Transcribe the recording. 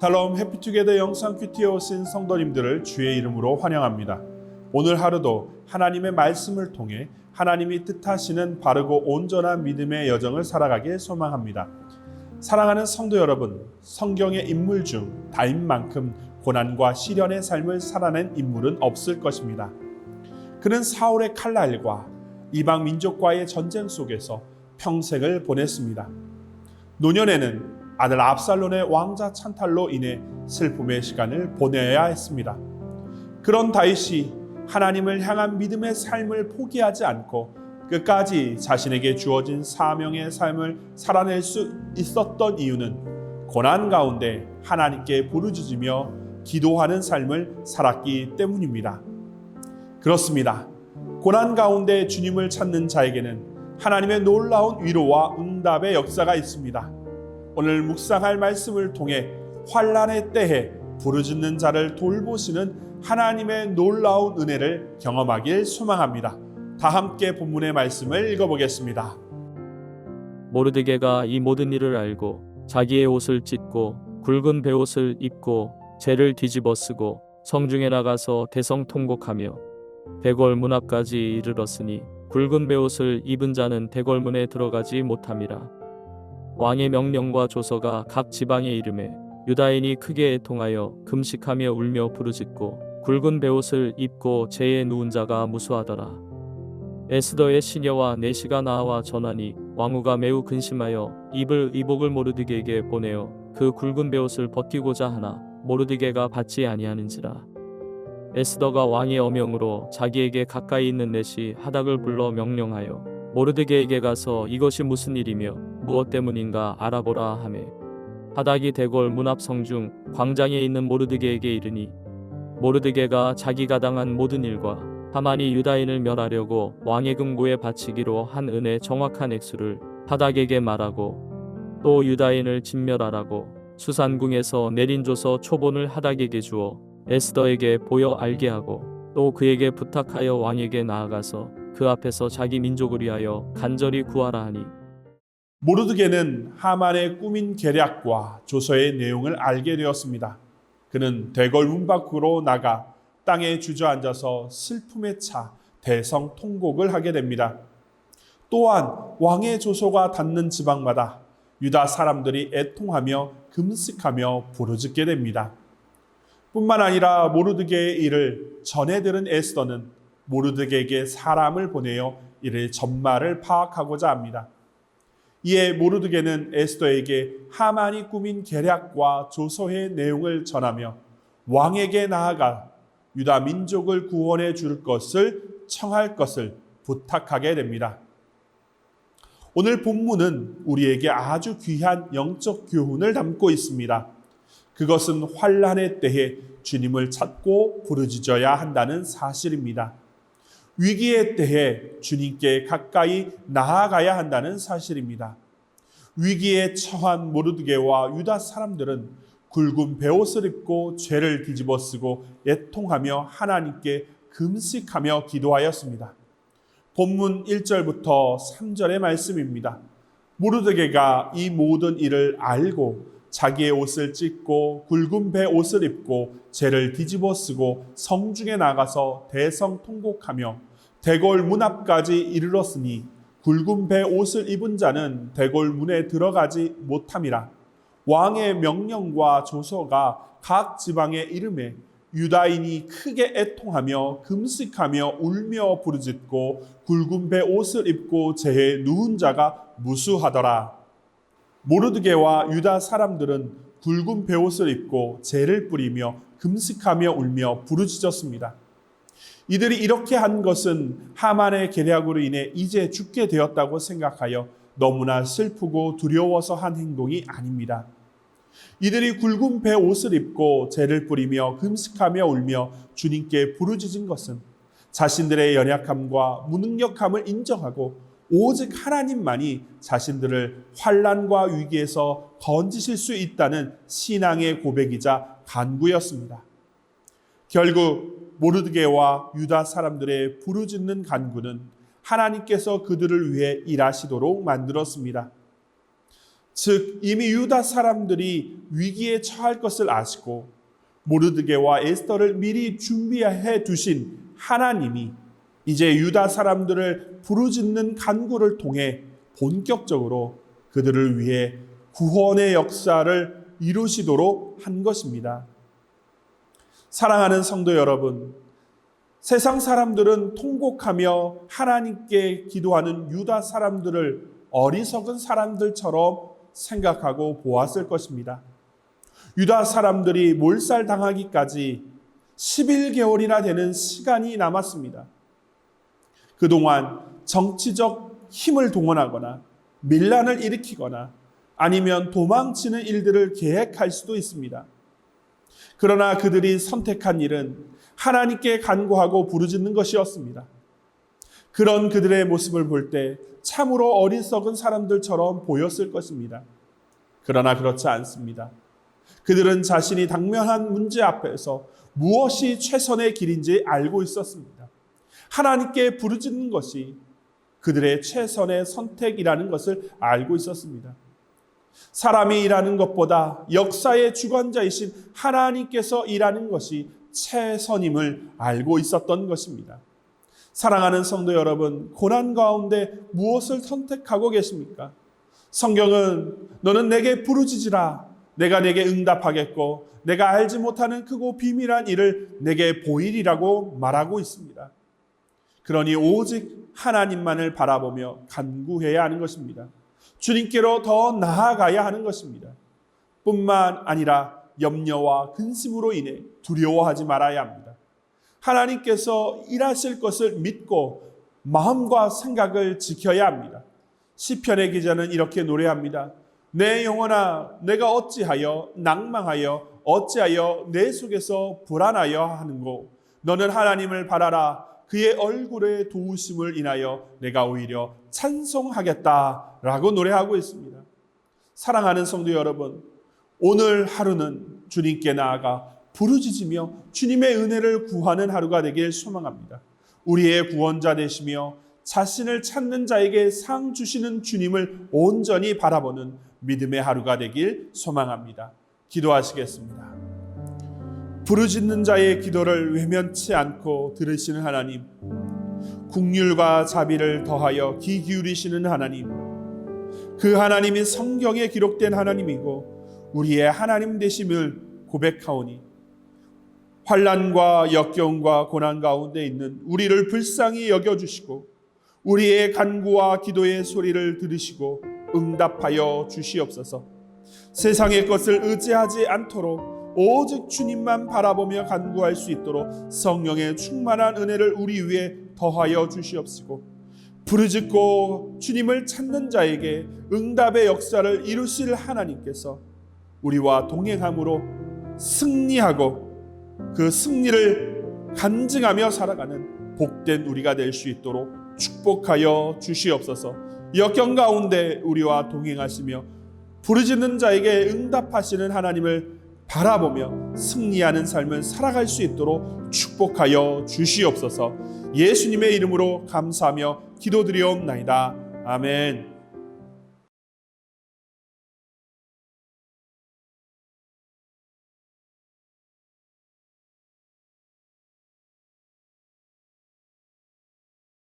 샬롬 해피투게더 영상 큐티에 오신 성도님들을 주의 이름으로 환영합니다. 오늘 하루도 하나님의 말씀을 통해 하나님이 뜻하시는 바르고 온전한 믿음의 여정을 살아가길 소망합니다. 사랑하는 성도 여러분, 성경의 인물 중 다인만큼 고난과 시련의 삶을 살아낸 인물은 없을 것입니다. 그는 사울의 칼날과 이방 민족과의 전쟁 속에서 평생을 보냈습니다. 노년에는 아들 압살론의 왕자 찬탈로 인해 슬픔의 시간을 보내야 했습니다. 그런 다윗이 하나님을 향한 믿음의 삶을 포기하지 않고 끝까지 자신에게 주어진 사명의 삶을 살아낼 수 있었던 이유는 고난 가운데 하나님께 부르짖으며 기도하는 삶을 살았기 때문입니다. 그렇습니다. 고난 가운데 주님을 찾는 자에게는 하나님의 놀라운 위로와 응답의 역사가 있습니다. 오늘 묵상할 말씀을 통해 환란의 때에 부르짖는 자를 돌보시는 하나님의 놀라운 은혜를 경험하길 소망합니다. 다 함께 본문의 말씀을 읽어보겠습니다. 모르드게가 이 모든 일을 알고 자기의 옷을 찢고 굵은 베옷을 입고 재를 뒤집어 쓰고 성중에 나가서 대성 통곡하며 대궐 문 앞까지 이르렀으니 굵은 베옷을 입은 자는 대궐 문에 들어가지 못함이라 왕의 명령과 조서가 각 지방에 이름에 유다인이 크게 애통하여 금식하며 울며 부르짖고 굵은 베옷을 입고 재에 누운 자가 무수하더라. 에스더의 시녀와 내시가 나와 전하니 왕후가 매우 근심하여 입을 이복을 모르드게에게 보내어 그 굵은 베옷을 벗기고자 하나 모르드게가 받지 아니하는지라. 에스더가 왕의 어명으로 자기에게 가까이 있는 내시 하닥을 불러 명령하여 모르드게에게 가서 이것이 무슨 일이며 무엇 때문인가 알아보라 하매. 하닥이 대궐 문 앞 성중 광장에 있는 모르드게에게 이르니 모르드게가 자기가 당한 모든 일과 하만이 유다인을 멸하려고 왕의 금고에 바치기로 한 은의 정확한 액수를 하닥에게 말하고 또 유다인을 진멸하라고 수산궁에서 내린 조서 초본을 하닥에게 주어 에스더에게 보여 알게 하고 또 그에게 부탁하여 왕에게 나아가서 그 앞에서 자기 민족을 위하여 간절히 구하라 하니 모르드게는 하만의 꾸민 계략과 조서의 내용을 알게 되었습니다. 그는 대궐 문 밖으로 나가 땅에 주저앉아서 슬픔에 차 대성 통곡을 하게 됩니다. 또한 왕의 조소가 닿는 지방마다 유다 사람들이 애통하며 금식하며 부르짖게 됩니다. 뿐만 아니라 모르드게의 일을 전해 들은 에스더는 모르드게에게 사람을 보내어 이를 전말을 파악하고자 합니다. 이에 모르드게는 에스더에게 하만이 꾸민 계략과 조서의 내용을 전하며 왕에게 나아가 유다 민족을 구원해 줄 것을 청할 것을 부탁하게 됩니다. 오늘 본문은 우리에게 아주 귀한 영적 교훈을 담고 있습니다. 그것은 환란의 때에 주님을 찾고 부르짖어야 한다는 사실입니다. 위기의 때에 주님께 가까이 나아가야 한다는 사실입니다. 위기에 처한 모르드게와 유다 사람들은 굵은 베옷을 입고 죄를 뒤집어 쓰고 애통하며 하나님께 금식하며 기도하였습니다. 본문 1절부터 3절의 말씀입니다. 모르드게가 이 모든 일을 알고 자기의 옷을 찢고 굵은 배 옷을 입고 죄를 뒤집어 쓰고 성중에 나가서 대성 통곡하며 대궐 문 앞까지 이르렀으니 굵은 배 옷을 입은 자는 대궐 문에 들어가지 못함이라 왕의 명령과 조서가 각 지방의 이름에 유다인이 크게 애통하며 금식하며 울며 부르짖고 굵은 배 옷을 입고 재에 누운 자가 무수하더라. 모르드게와 유다 사람들은 굵은 베옷을 입고 재를 뿌리며 금식하며 울며 부르짖었습니다. 이들이 이렇게 한 것은 하만의 계략으로 인해 이제 죽게 되었다고 생각하여 너무나 슬프고 두려워서 한 행동이 아닙니다. 이들이 굵은 배 옷을 입고 재를 뿌리며 금식하며 울며 주님께 부르짖은 것은 자신들의 연약함과 무능력함을 인정하고 오직 하나님만이 자신들을 환란과 위기에서 건지실 수 있다는 신앙의 고백이자 간구였습니다. 결국 모르드게와 유다 사람들의 부르짖는 간구는 하나님께서 그들을 위해 일하시도록 만들었습니다. 즉 이미 유다 사람들이 위기에 처할 것을 아시고 모르드게와 에스더를 미리 준비해 두신 하나님이 이제 유다 사람들을 부르짖는 간구를 통해 본격적으로 그들을 위해 구원의 역사를 이루시도록 한 것입니다. 사랑하는 성도 여러분, 세상 사람들은 통곡하며 하나님께 기도하는 유다 사람들을 어리석은 사람들처럼 생각하고 보았을 것입니다. 유다 사람들이 몰살 당하기까지 11개월이나 되는 시간이 남았습니다. 그동안 정치적 힘을 동원하거나 밀란을 일으키거나 아니면 도망치는 일들을 계획할 수도 있습니다. 그러나 그들이 선택한 일은 하나님께 간구하고 부르짖는 것이었습니다. 그런 그들의 모습을 볼 때 참으로 어리석은 사람들처럼 보였을 것입니다. 그러나 그렇지 않습니다. 그들은 자신이 당면한 문제 앞에서 무엇이 최선의 길인지 알고 있었습니다. 하나님께 부르짖는 것이 그들의 최선의 선택이라는 것을 알고 있었습니다. 사람이 일하는 것보다 역사의 주관자이신 하나님께서 일하는 것이 최선임을 알고 있었던 것입니다. 사랑하는 성도 여러분, 고난 가운데 무엇을 선택하고 계십니까? 성경은 너는 내게 부르짖으라. 내가 내게 응답하겠고 내가 알지 못하는 크고 비밀한 일을 내게 보이리라고 말하고 있습니다. 그러니 오직 하나님만을 바라보며 간구해야 하는 것입니다. 주님께로 더 나아가야 하는 것입니다. 뿐만 아니라 염려와 근심으로 인해 두려워하지 말아야 합니다. 하나님께서 일하실 것을 믿고 마음과 생각을 지켜야 합니다. 시편의 기자는 이렇게 노래합니다. 내 영혼아 내가 어찌하여 낭망하여 어찌하여 내 속에서 불안하여 하는고 너는 하나님을 바라라 그의 얼굴의 도우심을 인하여 내가 오히려 찬송하겠다라고 노래하고 있습니다. 사랑하는 성도 여러분, 오늘 하루는 주님께 나아가 부르짖으며 주님의 은혜를 구하는 하루가 되길 소망합니다. 우리의 구원자 되시며 자신을 찾는 자에게 상 주시는 주님을 온전히 바라보는 믿음의 하루가 되길 소망합니다. 기도하시겠습니다. 부르짖는 자의 기도를 외면치 않고 들으시는 하나님, 국률과 자비를 더하여 귀 기울이시는 하나님, 그 하나님이 성경에 기록된 하나님이고 우리의 하나님 되심을 고백하오니 환란과 역경과 고난 가운데 있는 우리를 불쌍히 여겨 주시고 우리의 간구와 기도의 소리를 들으시고 응답하여 주시옵소서. 세상의 것을 의지하지 않도록 오직 주님만 바라보며 간구할 수 있도록 성령의 충만한 은혜를 우리 위에 더하여 주시옵시고 부르짖고 주님을 찾는 자에게 응답의 역사를 이루실 하나님께서 우리와 동행함으로 승리하고 그 승리를 간증하며 살아가는 복된 우리가 될 수 있도록 축복하여 주시옵소서. 역경 가운데 우리와 동행하시며 부르짖는 자에게 응답하시는 하나님을 바라보며 승리하는 삶을 살아갈 수 있도록 축복하여 주시옵소서. 예수님의 이름으로 감사하며 기도드리옵나이다. 아멘.